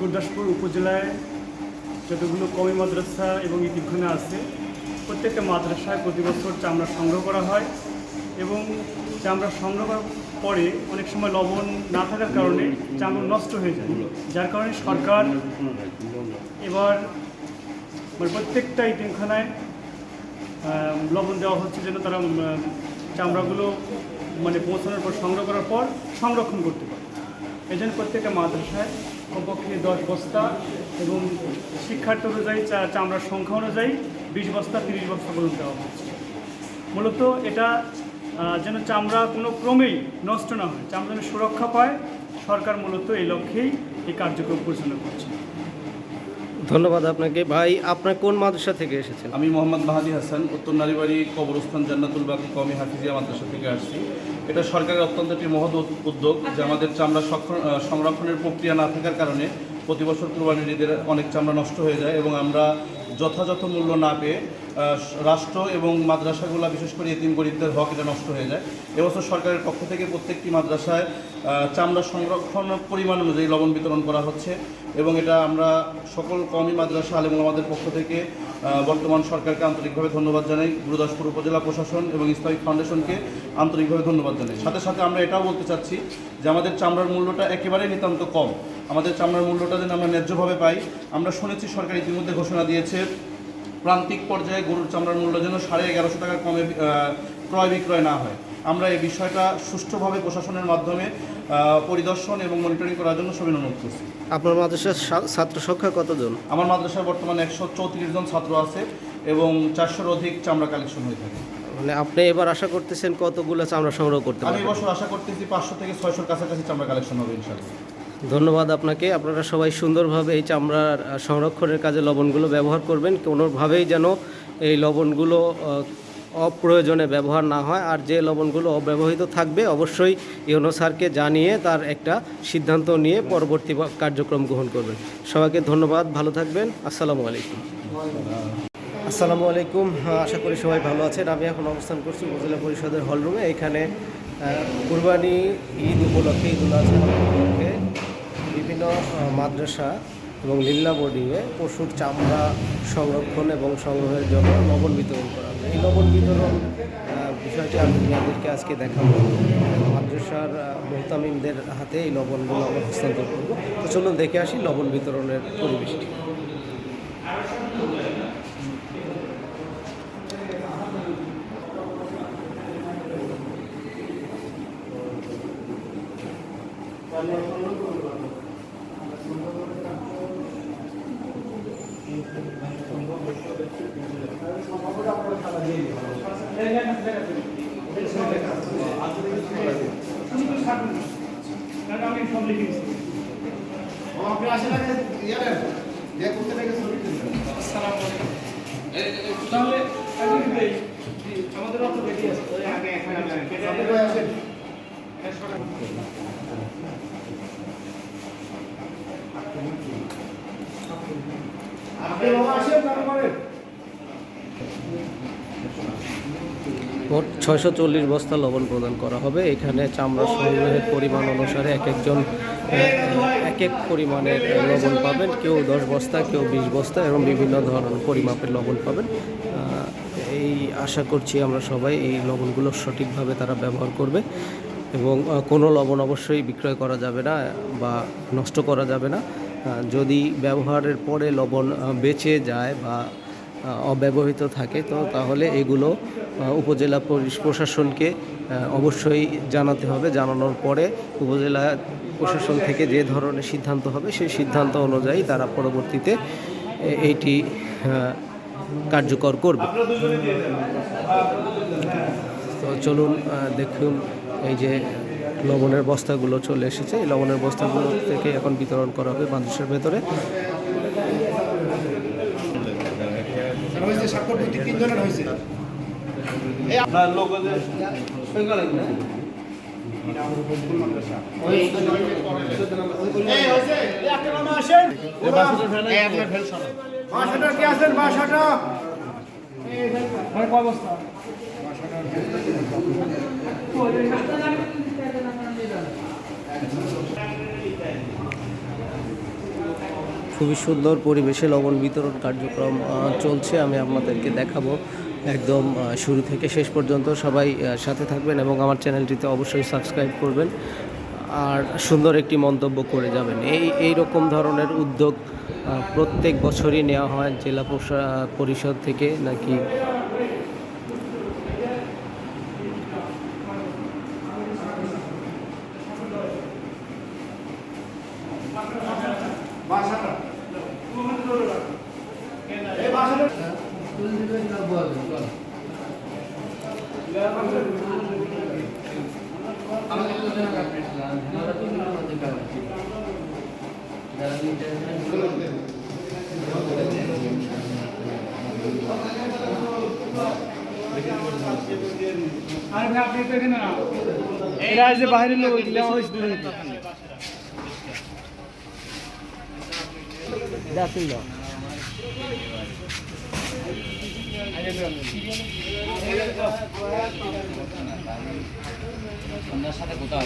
গুরদাসপুর উপজেলায় যতগুলো কমি মাদ্রাসা এবং ইতিমখানা আছে, প্রত্যেকটা মাদ্রাসায় প্রতি বছর চামড়া সংগ্রহ করা হয় এবং চামড়া সংগ্রহ করার পরে অনেক সময় লবণ না থাকার কারণে চামড়া নষ্ট হয়ে যায়। যার কারণে সরকার এবার মানে প্রত্যেকটা ইতিমখানায় লবণ দেওয়া হচ্ছে যেন তারা চামড়াগুলো মানে পৌঁছানোর পর, সংগ্রহ করার পর সংরক্ষণ করতে পারে। এই জন্য প্রত্যেকটা মাদ্রাসায় কমপক্ষে দশ বস্তা এবং শিক্ষার্থী অনুযায়ী চা- চামড়ার সংখ্যা অনুযায়ী বিশ বস্তা তিরিশ বস্তা পর্যন্ত দেওয়া হচ্ছে মূলত এটা যেন চামড়া কোনো ক্রমেই নষ্ট না হয় চামড়া যেন সুরক্ষা পায় সরকার মূলত এই লক্ষ্যেই এই কার্যক্রম পরিচালনা করছে। ধন্যবাদ আপনাকে। ভাই আপনার কোন মাদ্রাসা থেকে এসেছেন? আমি মোহাম্মদ মাহাদি হাসান উত্তর নারীবাড়ি কবরস্থান জান্নাতুল বাকি কমি হাফিজিয়া মাদ্রাসা থেকে আসছি। এটা সরকারের অত্যন্ত একটি মহৎ উদ- উদ্যোগ যে আমাদের চামড়া সংরক্ষণের প্রক্রিয়া না থাকার কারণে প্রতি বছর কুরবানির ঈদের অনেক চামড়া নষ্ট হয়ে যায় এবং আমরা যথাযথ মূল্য না পেয়ে রাষ্ট্র এবং মাদ্রাসাগুলো, বিশেষ করে এতিম গরিবদের হক এটা নষ্ট হয়ে যায়। এবছর সরকারের পক্ষ থেকে প্রত্যেকটি মাদ্রাসায় চামড়া সংরক্ষণ পরিমাণ অনুযায়ী লবণ বিতরণ করা হচ্ছে এবং এটা আমরা সকল কমই মাদ্রাসা আলেম আমাদের পক্ষ থেকে বর্তমান সরকারকে আন্তরিকভাবে ধন্যবাদ জানাই, গুরুদাসপুর উপজেলা প্রশাসন এবং ইসলামিক ফাউন্ডেশনকে আন্তরিকভাবে ধন্যবাদ জানাই। সাথে সাথে আমরা এটাও বলতে চাচ্ছি যে আমাদের চামড়ার মূল্যটা একেবারেই নিতান্ত কম। আমাদের চামড়ার মূল্যটা যেন আমরা ন্যায্যভাবে পাই। আমরা শুনেছি সরকার ইতিমধ্যে ঘোষণা দিয়েছে, প্রান্তিক পর্যায়ে গরুর চামড়ার মূল্য যেন সাড়ে এগারোশো টাকা কমে ক্রয় বিক্রয় না হয়। আমরা এই বিষয়টা সুষ্ঠুভাবে প্রশাসনের মাধ্যমে পরিদর্শন এবং মনিটরিং করার জন্য সবাই অনুরোধ করছি। আপনার মাদ্রাসার ছাত্র সংখ্যা কতজন? আমার মাদ্রাসায় বর্তমানে একশো চৌত্রিশ জন ছাত্র আছে এবং চারশোর অধিক চামড়া কালেকশন হয়ে থাকে। মানে আপনি এবার আশা করতেছেন কতগুলো চামড়া সংগ্রহ করতে আমি এবছর আশা করতেছি পাঁচশো থেকে ছয়শোর কাছাকাছি চামড়া কালেকশন হবে ইনশাল্লাহ ধন্যবাদ আপনাকে। আপনারা সবাই সুন্দরভাবে এই চামড়ার সংরক্ষণের কাজে লবণগুলো ব্যবহার করবেন। কোনোভাবেই যেন এই লবণগুলো অপ্রয়োজনে ব্যবহার না হয় আর যে লবণগুলো অব্যবহৃত থাকবে অবশ্যই ইউনো স্যারকে জানিয়ে তার একটা সিদ্ধান্ত নিয়ে পরবর্তী কার্যক্রম গ্রহণ করবেন। সবাইকে ধন্যবাদ, ভালো থাকবেন, আসসালামু আলাইকুম। আসসালামু আলাইকুম, আশা করি সবাই ভালো আছেন। আমি এখন অবস্থান করছি উপজেলা পরিষদের হলরুমে এখানে কুরবানি ঈদ উপলক্ষে ঈদ উল আজহা উপলক্ষে বিভিন্ন মাদ্রাসা এবং লিল্লা বোর্ডিংয়ে পশুর চামড়া সংরক্ষণ এবং সংগ্রহের জন্য লবণ বিতরণ করা হবে। এই লবণ বিতরণ বিষয়টি আমি আপনাদেরকে আজকে দেখাবো। মাদ্রাসার মোহতামিমদের হাতে এই লবণগুলো আমরা হস্তান্তর করব। তো চলুন দেখে আসি লবণ বিতরণের পরিবেশটি। আমি সব লিখে দিচ্ছি তাহলে এখন দেই। আমাদের অত রেডি আছে মোট ছয়শো চল্লিশ বস্তা লবণ প্রদান করা হবে। এখানে চামড়া সংগ্রহের পরিমাণ অনুসারে এক একজন, এক এক পরিমাণের লবণ পাবেন। কেউ দশ বস্তা, কেউ বিশ বস্তা এবং বিভিন্ন ধরনের পরিমাপের লবণ পাবেন। এই আশা করছি আমরা সবাই এই লবণগুলো সঠিকভাবে তারা ব্যবহার করবে এবং কোনো লবণ অবশ্যই বিক্রয় করা যাবে না বা নষ্ট করা যাবে না। যদি ব্যবহারের পরে লবণ বেঁচে যায় বা অব্যবহৃত থাকে, তো তাহলে এগুলো উপজেলা প্রশাসনকে অবশ্যই জানাতে হবে। জানানোর পরে উপজেলা প্রশাসন থেকে যে ধরনের সিদ্ধান্ত হবে, সেই সিদ্ধান্ত অনুযায়ী তারা পরবর্তীতে এইটি কার্যকর করবে। তো চলুন দেখুন এই যে লবণের বস্তাগুলো চলে এসেছে। এই লবণের বস্তাগুলো থেকে এখন বিতরণ করা হবে মানুষের ভেতরে। হয়েছে। বাসাটা কি আছেন? বাসাটা? খুবই সুন্দর পরিবেশে লবণ বিতরণ কার্যক্রম চলছে। আমি আপনাদেরকে দেখাবো। একদম শুরু থেকে শেষ পর্যন্ত সবাই সাথে থাকবেন এবং আমার চ্যানেলটিতে অবশ্যই সাবস্ক্রাইব করবেন। আর সুন্দর একটি মন্তব্য করে যাবেন। এই এই রকম ধরনের উদ্যোগ প্রত্যেক বছরই নেওয়া হয় জেলা পরিষদ থেকে নাকি বাসাটা এই বাসাটা এরা যে বাইরের লোক দেওয়া হয়েছে সন্ধ্যার সাথে কোথাও